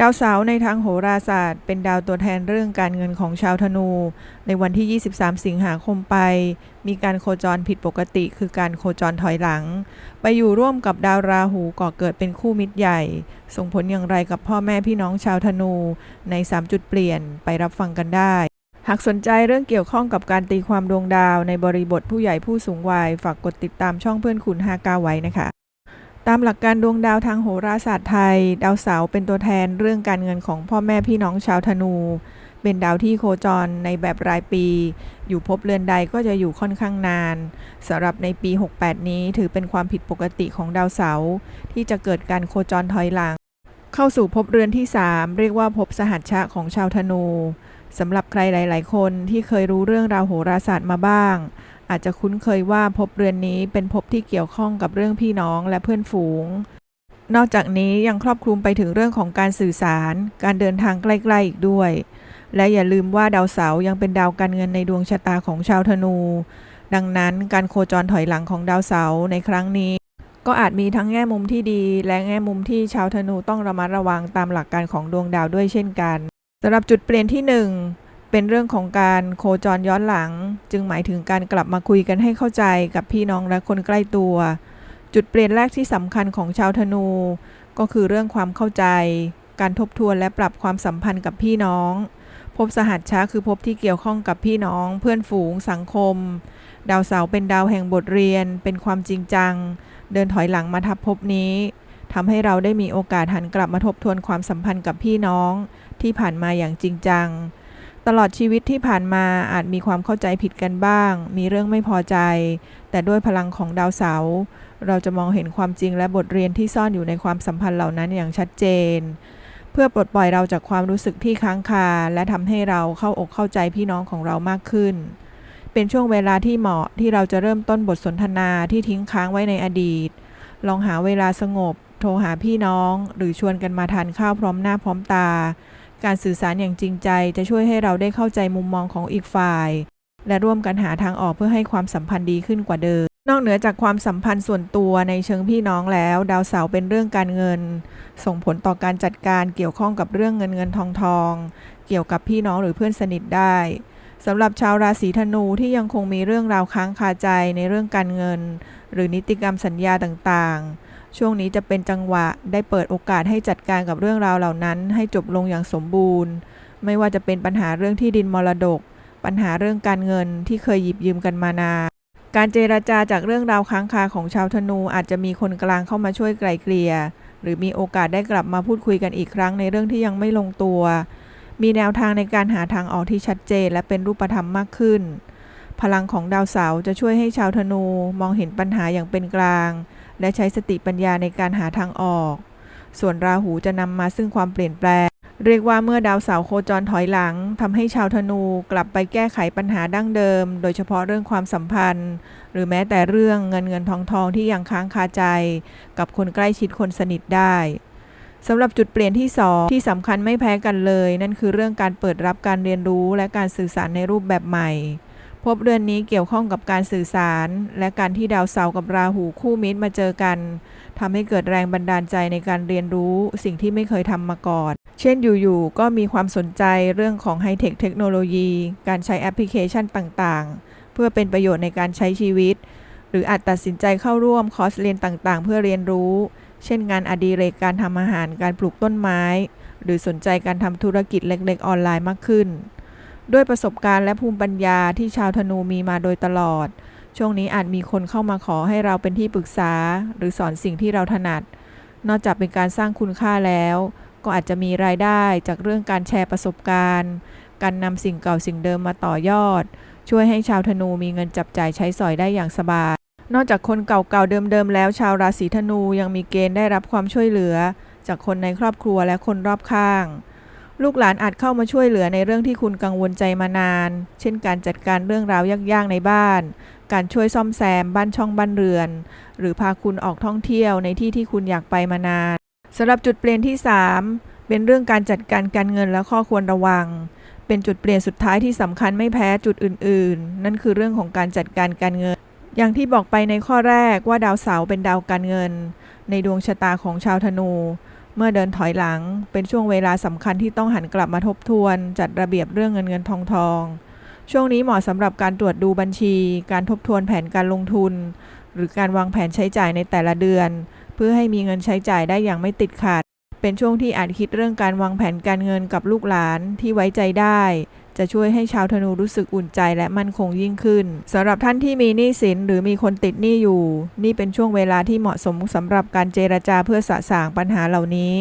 ดาวเสาร์ในทางโหราศาสตร์ เป็นดาวตัวแทนเรื่องการเงินของชาวธนู ในวันที่ 23 สิงหาคมไป มีการโคจรผิดปกติ คือการโคจรถอยหลัง ไปอยู่ร่วมกับดาวราหูก่อเกิดเป็นคู่มิตรใหญ่ ส่งผลอย่างไรกับพ่อแม่พี่น้องชาวธนู ใน 3 จุดเปลี่ยนไปรับฟังกันได้ หากสนใจเรื่องเกี่ยวข้องกับการตีความดวงดาวในบริบทผู้ใหญ่ผู้สูงวัยฝากกดติดตามช่องเพื่อนคุณ59ไว้นะคะ ตามหลักการดวงดาวทางโหราศาสตร์ไทย ดาวเสาร์เป็นตัวแทนเรื่องการเงินของพ่อแม่พี่น้องชาวธนู เป็นดาวที่โคจรในแบบรายปี อยู่ภพเรือนใดก็จะอยู่ค่อนข้างนานสำหรับในปี 68 นี้ถือเป็นความผิดปกติของดาวเสาร์ที่จะเกิดการโคจรถอยหลัง เข้าสู่ภพเรือนที่ 3 เรียกว่าภพสหัชชะของชาวธนูสำหรับใครหลาย ๆ คนที่เคยรู้เรื่องราวโหราศาสตร์มาบ้าง อาจจะคุ้นเคยว่าภพเรือนนี้เป็นภพที่เกี่ยวข้องกับเรื่องพี่น้องและเพื่อนฝูง นอกจากนี้ยังครอบคลุมไปถึงเรื่องของการสื่อสาร การเดินทางใกล้ๆอีกด้วย และอย่าลืมว่าดาวเสาร์ยังเป็นดาวการเงินในดวงชะตาของชาวธนู ดังนั้นการโคจรถอยหลังของดาวเสาร์ในครั้งนี้ ก็อาจมีทั้งแง่มุมที่ดี และแง่มุมที่ชาวธนูต้องระมัดระวังตามหลักการของดวงดาวด้วยเช่นกันสำหรับจุดเปลี่ยนที่หนึ่ง เป็นเรื่องของการโคจรย้อนหลัง จึงหมายถึงการกลับมาคุยกันให้เข้าใจกับพี่น้องและคนใกล้ตัว จุดเปลี่ยนแรกที่สำคัญของชาวธนู ก็คือเรื่องความเข้าใจ การทบทวนและปรับความสัมพันธ์กับพี่น้องภพสหัชชะคือภพที่เกี่ยวข้องกับพี่น้อง เพื่อนฝูง สังคม ดาวเสาเป็นดาวแห่งบทเรียน เป็นความจริงจัง เดินถอยหลังมาทับภพนี้ทำให้เราได้มีโอกาสหันกลับมาทบทวนความสัมพันธ์กับพี่น้อง ที่ผ่านมาอย่างจริงจัง ตลอดชีวิตที่ผ่านมาอาจมีความเข้าใจผิดกันบ้าง มีเรื่องไม่พอใจ แต่ด้วยพลังของดาวเสาร์เราจะมองเห็นความจริงและบทเรียนที่ซ่อนอยู่ในความสัมพันธ์เหล่านั้นอย่างชัดเจน เพื่อปลดปล่อยเราจากความรู้สึกที่ค้างคา และทำให้เราเข้าอกเข้าใจพี่น้องของเรามากขึ้น เป็นช่วงเวลาที่เหมาะที่เราจะเริ่มต้นบทสนทนาที่ทิ้งค้างไว้ในอดีต ลองหาเวลาสงบ โทรหาพี่น้อง หรือชวนกันมาทานข้าวพร้อมหน้าพร้อมตา การสื่อสารอย่างจริงใจจะช่วยให้เราได้เข้าใจมุมมองของอีกฝ่าย และร่วมกันหาทางออกเพื่อให้ความสัมพันธ์ดีขึ้นกว่าเดิม นอกเหนือจากความสัมพันธ์ส่วนตัวในเชิงพี่น้องแล้ว ดาวเสาร์เป็นเรื่องการเงิน ส่งผลต่อการจัดการเกี่ยวข้องกับเรื่องเงินเงินทองทอง เกี่ยวกับพี่น้องหรือเพื่อนสนิทได้สำหรับชาวราศีธนูที่ยังคงมีเรื่องราวค้างคาใจในเรื่องการเงิน หรือนิติกรรมสัญญาต่างๆ ช่วงนี้จะเป็นจังหวะได้เปิดโอกาสให้จัดการกับเรื่องราวเหล่านั้น ให้จบลงอย่างสมบูรณ์ ไม่ว่าจะเป็นปัญหาเรื่องที่ดินมรดก ปัญหาเรื่องการเงินที่เคยหยิบยืมกันมานานการเจราจาจากเรื่องราวค้างคาของชาวธนูอาจจะมีคนกลางเข้ามาช่วยไกล่เกลี่ยหรือมีโอกาสได้กลับมาพูดคุยกันอีกครั้งในเรื่องที่ยังไม่ลงตัว มีแนวทางในการหาทางออกที่ชัดเจนและเป็นรูปธรรมมากขึ้น พลังของดาวเสาร์จะช่วยให้ชาวธนูมองเห็นปัญหาอย่างเป็นกลาง และใช้สติปัญญาในการหาทางออก ส่วนราหูจะนำมาซึ่งความเปลี่ยนแปลง เรียกว่าเมื่อดาวเสาร์โคจรถอยหลังทำให้ชาวธนูกลับไปแก้ไขปัญหาดั้งเดิม โดยเฉพาะเรื่องความสัมพันธ์ หรือแม้แต่เรื่องเงินเงินทองทองที่ยังค้างคาใจ กับคนใกล้ชิดคนสนิทได้สำหรับจุดเปลี่ยนที่ 2 ที่สำคัญไม่แพ้กันเลย นั่นคือเรื่องการเปิดรับการเรียนรู้และการสื่อสารในรูปแบบใหม่ พบเดือนนี้เกี่ยวข้องกับการสื่อสาร และการที่ดาวเสาร์กับราหูคู่มิตรมาเจอกันทำให้เกิดแรงบันดาลใจในการเรียนรู้สิ่งที่ไม่เคยทำมาก่อน เช่นอยู่ๆก็มีความสนใจเรื่องของไฮเทคเทคโนโลยี การใช้แอปพลิเคชันต่างๆ เพื่อเป็นประโยชน์ในการใช้ชีวิต หรืออาจตัดสินใจเข้าร่วมคอร์สเรียนต่างๆ เพื่อเรียนรู้ เช่นงานอดิเรกการทำอาหารการปลูกต้นไม้ หรือสนใจการทำธุรกิจเล็กๆ ออนไลน์มากขึ้น ด้วยประสบการณ์และภูมิปัญญาที่ชาวธนูมีมาโดยตลอด ช่วงนี้อาจมีคนเข้ามาขอให้เราเป็นที่ปรึกษา หรือสอนสิ่งที่เราถนัด นอกจากเป็นการสร้างคุณค่าแล้ว ก็อาจจะมีรายได้จากเรื่องการแชร์ประสบการณ์ การนำสิ่งเก่าสิ่งเดิมมาต่อยอด ช่วยให้ชาวธนูมีเงินจับจ่ายใช้สอยได้อย่างสบาย นอกจากคนเก่าๆเดิมๆแล้ว ชาวราศีธนูยังมีเกณฑ์ได้รับความช่วยเหลือ จากคนในครอบครัวและคนรอบข้าง ลูกหลานอาจเข้ามาช่วยเหลือในเรื่องที่คุณกังวลใจมานาน เช่นการจัดการเรื่องราวยากๆในบ้าน การช่วยซ่อมแซมบ้านช่องบ้านเรือน หรือพาคุณออกท่องเที่ยวในที่ที่คุณอยากไปมานานสำหรับจุดเปลี่ยนที่ 3 เป็นเรื่องการจัดการการเงินและข้อควรระวัง เป็นจุดเปลี่ยนสุดท้ายที่สำคัญไม่แพ้จุดอื่น ๆ นั่นคือเรื่องของการจัดการการเงิน อย่างที่บอกไปในข้อแรกว่าดาวเสาร์เป็นดาวการเงิน ในดวงชะตาของชาวธนู เมื่อเดินถอยหลังเป็นช่วงเวลาสำคัญที่ต้องหันกลับมาทบทวน จัดระเบียบเรื่องเงินเงินทองทองช่วงนี้เหมาะสำหรับการตรวจดูบัญชี การทบทวนแผนการลงทุน หรือการวางแผนใช้จ่ายในแต่ละเดือน เพื่อให้มีเงินใช้จ่ายได้อย่างไม่ติดขัด เป็นช่วงที่อาจคิดเรื่องการวางแผนการเงินกับลูกหลานที่ไว้ใจได้ จะช่วยให้ชาวธนูรู้สึกอุ่นใจและมั่นคงยิ่งขึ้นสำหรับท่านที่มีหนี้สินหรือมีคนติดหนี้อยู่ นี่เป็นช่วงเวลาที่เหมาะสมสำหรับการเจรจาเพื่อสะสางปัญหาเหล่านี้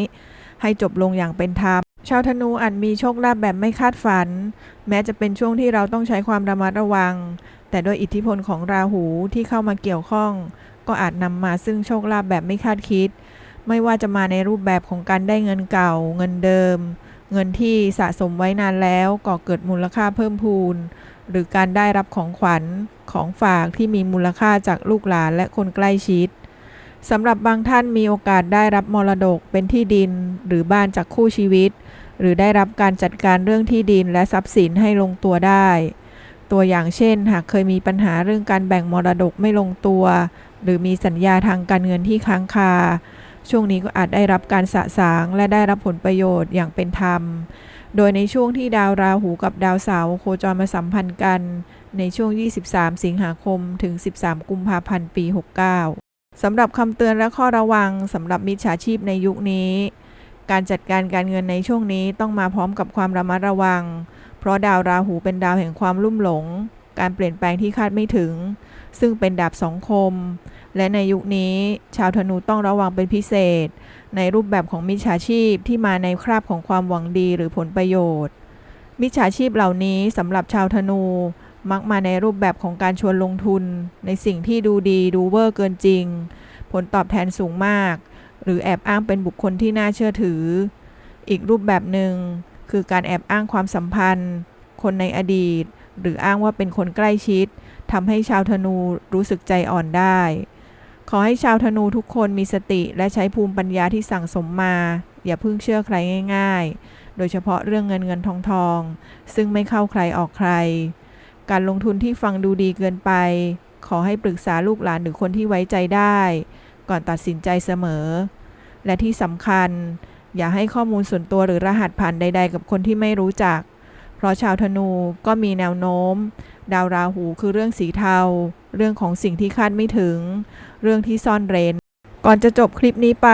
ให้จบลงอย่างเป็นธรรมชาวธนูอาจมีโชคลาภแบบไม่คาดฝัน แม้จะเป็นช่วงที่เราต้องใช้ความระมัดระวัง แต่ด้วยอิทธิพลของราหูที่เข้ามาเกี่ยวข้อง ก็อาจนำมาซึ่งโชคลาภแบบไม่คาดคิด ไม่ว่าจะมาในรูปแบบของการได้เงินเก่า เงินเดิม เงินที่สะสมไว้นานแล้วก่อเกิดมูลค่าเพิ่มพูน หรือการได้รับของขวัญของฝากที่มีมูลค่าจากลูกหลานและคนใกล้ชิดสำหรับบางท่านมีโอกาสได้รับมรดกเป็นที่ดิน หรือบ้านจากคู่ชีวิต หรือได้รับการจัดการเรื่องที่ดินและทรัพย์สินให้ลงตัวได้ ตัวอย่างเช่น หากเคยมีปัญหาเรื่องการแบ่งมรดกไม่ลงตัว หรือมีสัญญาทางการเงินที่ค้างคา ช่วงนี้ก็อาจได้รับการสะสางและได้รับผลประโยชน์อย่างเป็นธรรม โดยในช่วงที่ดาวราหูกับดาวเสาร์โคจรมาสัมพันธ์กัน ในช่วง 23 สิงหาคม ถึง 13 กุมภาพันธ์ ปี 69 สำหรับคำเตือนและข้อระวังสำหรับมิจฉาชีพในยุคนี้ การจัดการการเงินในช่วงนี้ต้องมาพร้อมกับความระมัดระวัง เพราะดาวราหูเป็นดาวแห่งความลุ่มหลง การเปลี่ยนแปลงที่คาดไม่ถึง ซึ่งเป็นดาบสองคม และในยุคนี้ชาวธนูต้องระวังเป็นพิเศษ ในรูปแบบของมิจฉาชีพที่มาในคราบของความหวังดีหรือผลประโยชน์ มิจฉาชีพเหล่านี้สำหรับชาวธนูมักมาในรูปแบบของการชวนลงทุน ในสิ่งที่ดูดีดูเวอร์เกินจริง ผลตอบแทนสูงมาก หรือแอบอ้างเป็นบุคคลที่น่าเชื่อถือ อีกรูปแบบหนึ่งคือการแอบอ้างความสัมพันธ์ คนในอดีต หรืออ้างว่าเป็นคนใกล้ชิดทำให้ชาวธนูรู้สึกใจอ่อนได้ ขอให้ชาวธนูทุกคนมีสติและใช้ภูมิปัญญาที่สั่งสมมา อย่าเพิ่งเชื่อใครง่าย ๆ โดยเฉพาะเรื่องเงินเงินทองทอง ซึ่งไม่เข้าใครออกใคร การลงทุนที่ฟังดูดีเกินไป ขอให้ปรึกษาลูกหลานหรือคนที่ไว้ใจได้ ก่อนตัดสินใจเสมอ และที่สำคัญ อย่าให้ข้อมูลส่วนตัวหรือรหัสผ่านใด ๆ กับคนที่ไม่รู้จัก เพราะชาวธนูก็มีแนวโน้ม ดาวราหูคือเรื่องสีเทา เรื่องของสิ่งที่คาดไม่ถึง เรื่องที่ซ่อนเร้น ก่อนจะจบคลิปนี้ไป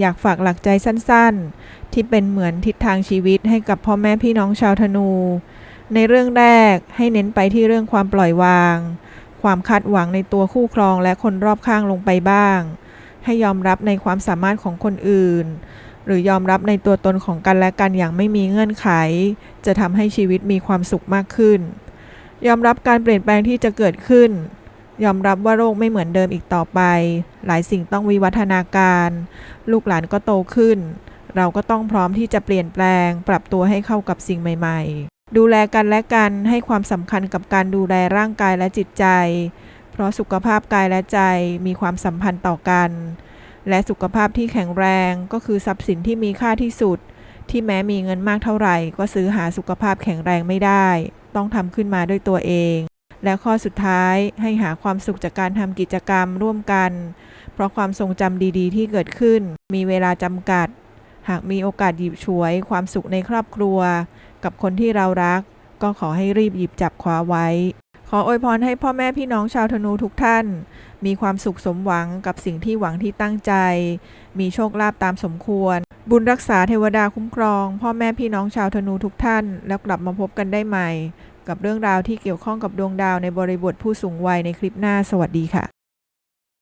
อยากฝากหลักใจสั้นๆ ที่เป็นเหมือนทิศทางชีวิตให้กับพ่อแม่พี่น้องชาวธนู ในเรื่องแรกให้เน้นไปที่เรื่องความปล่อยวาง ความคาดหวังในตัวคู่ครองและคนรอบข้างลงไปบ้าง ให้ยอมรับในความสามารถของคนอื่น หรือยอมรับในตัวตนของกันและกันอย่างไม่มีเงื่อนไข จะทำให้ชีวิตมีความสุขมากขึ้น ยอมรับการเปลี่ยนแปลงที่จะเกิดขึ้น ยอมรับว่าโรคไม่เหมือนเดิมอีกต่อไป หลายสิ่งต้องวิวัฒนาการ ลูกหลานก็โตขึ้น เราก็ต้องพร้อมที่จะเปลี่ยนแปลง ปรับตัวให้เข้ากับสิ่งใหม่ ๆ ดูแลกันและกันให้ความสำคัญกับการดูแลร่างกายและจิตใจ เพราะสุขภาพกายและใจมีความสัมพันธ์ต่อกัน และสุขภาพที่แข็งแรงก็คือทรัพย์สินที่มีค่าที่สุด ที่แม้มีเงินมากเท่าไหร่ ก็ซื้อหาสุขภาพแข็งแรงไม่ได้ ต้องทำขึ้นมาด้วยตัวเอง และข้อสุดท้ายให้หาความสุขจากการทำกิจกรรมร่วมกัน เพราะความทรงจำดีๆ ที่เกิดขึ้น มีเวลาจำกัด หากมีโอกาสหยิบฉวย ความสุขในครอบครัว กับคนที่เรารัก ก็ขอให้รีบหยิบจับคว้าไว้ ออวยพรให้พ่อแม่พี่น้องชาวธนูทุกท่าน มีความสุขสมหวังกับสิ่งที่หวังที่ตั้งใจ มีโชคลาภตามสมควร บุญรักษาเทวดาคุ้มครอง พ่อแม่พี่น้องชาวธนูทุกท่าน แล้วกลับมาพบกันได้ใหม่ กับเรื่องราวที่เกี่ยวข้องกับดวงดาวในบริบทผู้สูงวัยในคลิปหน้าสวัสดีค่ะ